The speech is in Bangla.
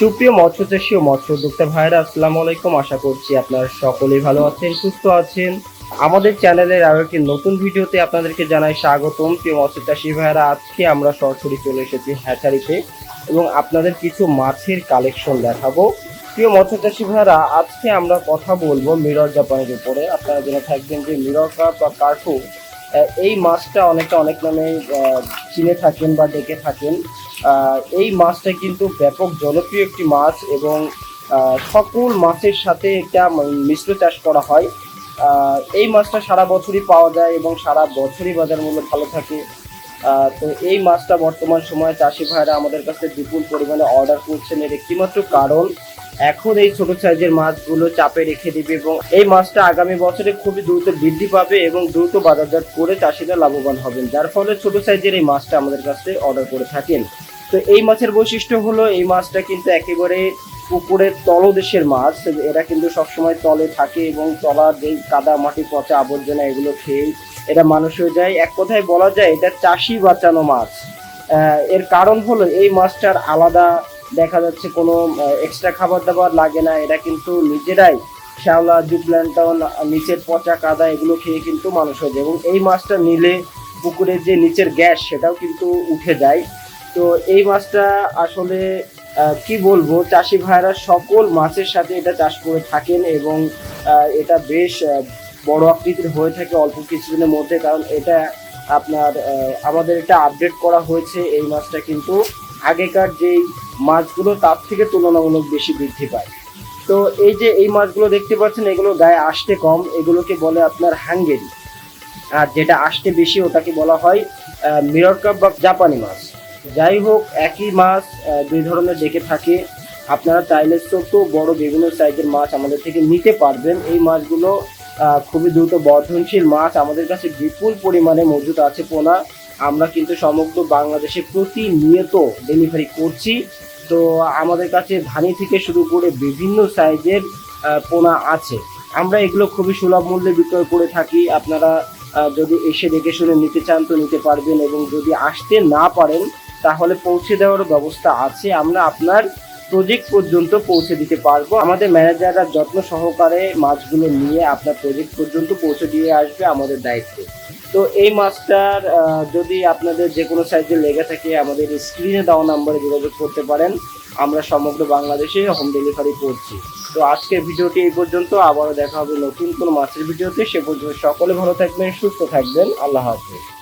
সুপ্রিয় মৎস্য চাষী ও মৎস্য উদ্যোক্তা ভাইরা আসসালামু আলাইকুম। আশা করছি আপনারা সকলেই ভালো আছেন, সুস্থ আছেন। আমাদের চ্যানেলের আরও একটি নতুন ভিডিওতে আপনাদেরকে জানাই স্বাগতম। প্রিয় মৎস্য চাষী ভাইরা আজকে আমরা সরাসরি চলে এসেছি হ্যাচারিতে এবং আপনাদের কিছু মাছের কালেকশন দেখাবো। প্রিয় মৎস্য চাষী ভাইরা আজকে আমরা কথা বলব মিরর জাপানের উপরে। আপনারা জেনে থাকবেন যে মিরর কাপ বা কার্টু এই মাছটা অনেকটা অনেক নামে চিনে থাকেন বা ডেকে থাকেন। এই মাছটা কিন্তু ব্যাপক জনপ্রিয় একটি মাছ এবং সকল মাছের সাথে একটা মিশ্র চাষ করা হয়। এই মাছটা সারা বছরই পাওয়া যায় এবং সারা বছরই বাজার মূল্য ভালো থাকে। তো এই মাছটা বর্তমান সময়ে চাষি ভাইরা আমাদের কাছে বিপুল পরিমাণে অর্ডার করছেন। এর একটিমাত্র কারণ এখন এই ছোট সাইজের মাছগুলো চাপে রেখে দিবে এবং এই মাছটা আগামী বছরে খুবই দ্রুত বৃদ্ধি পাবে এবং দ্রুত বাজারজাত করে চাষিরা লাভবান হবেন। যার ফলে ছোট সাইজের এই মাছটা আমাদের কাছে অর্ডার করে থাকেন। তো এই মাছের বৈশিষ্ট্য হলো, এই মাছটা কিন্তু একেবারে পুকুরের তলদেশের মাছ। এরা কিন্তু সবসময় তলে থাকে এবং তলার যে কাদা, মাটি, পচা আবর্জনা এগুলো খেয়ে এটা মানুষ হয়ে যায়। এক কথায় বলা যায়, এটা চাষি বাঁচানো মাছ। এর কারণ হলো এই মাছটার আলাদা দেখা যাচ্ছে কোনো এক্সট্রা খাবার দাবার লাগে না। এরা কিন্তু নিজেরাই শ্যাওলা জুপ্ল্যান্টন নিচের পচা, কাদা, এগুলো খেয়ে কিন্তু মানুষ হয়ে যায়। এবং এই মাছটা নিলে পুকুরের যে নিচের গ্যাস, সেটাও কিন্তু উঠে যায়। তো এই মাছটা আসলে কি বলব, চাষি ভাইরা সকল মাছের সাথে এটা চাষ করে থাকেন এবং এটা বেশ বড় আকৃতির হয়ে থাকে অল্প কিছুদিনের মধ্যে। কারণ এটা আপনার আমাদের এটা আপডেট করা হয়েছে এই মাছটা কিন্তু। আগেকার যেই মাছগুলো, তার থেকে তুলনামূলক বেশি বৃদ্ধি পায়। তো এই যে এই মাছগুলো দেখতে পাচ্ছেন, এগুলো গায়ে আসতে কম, এগুলোকে বলে আপনার হাঙ্গেরি। আর যেটা আসতে বেশি, ওটাকে বলা হয় মিরর কাপ বা জাপানি মাছ। যাই হোক, একই মাছ দুই ধরনের ডেকে থাকে। আপনারা চাইলে ছোট, বড় বিভিন্ন সাইজের মাছ আমাদের থেকে নিতে পারবেন। এই মাছগুলো খুবই দ্রুত বর্ধনশীল মাছ। আমাদের কাছে বিপুল পরিমাণে মজুদ আছে পোনা। আমরা কিন্তু সমগ্র বাংলাদেশে প্রতিনিয়ত ডেলিভারি করছি। তো আমাদের কাছে ধানি থেকে শুরু করে বিভিন্ন সাইজের পোনা আছে। আমরা এগুলো খুবই সুলভ মূল্যে বিক্রয় করে থাকি। আপনারা যদি এসে দেখে শুনে নিতে চান তো নিতে পারবেন এবং যদি আসতে না পারেন, তাহলে পৌঁছে দেওয়ার ব্যবস্থা আছে। আমরা আপনার প্রজেক্ট পর্যন্ত পৌঁছে দিতে পারব। আমাদের ম্যানেজাররা যত্ন সহকারে মাছগুলো নিয়ে আপনার প্রজেক্ট পর্যন্ত পৌঁছে দিয়ে আসবে আমাদের দায়িত্ব। তো এই মাছটার যদি আপনাদের যে কোনো সাইজে লেগে থাকে, আমাদের স্ক্রিনে দেওয়া নাম্বারে যোগাযোগ করতে পারেন। আমরা সমগ্র বাংলাদেশে হোম ডেলিভারি করছি। তো আজকের ভিডিওটি এই পর্যন্ত। আবারও দেখা হবে নতুন কোনো মাছের ভিডিওতে। সে পর্যন্ত সকলে ভালো থাকবেন, সুস্থ থাকবেন। আল্লাহ হাফেজ।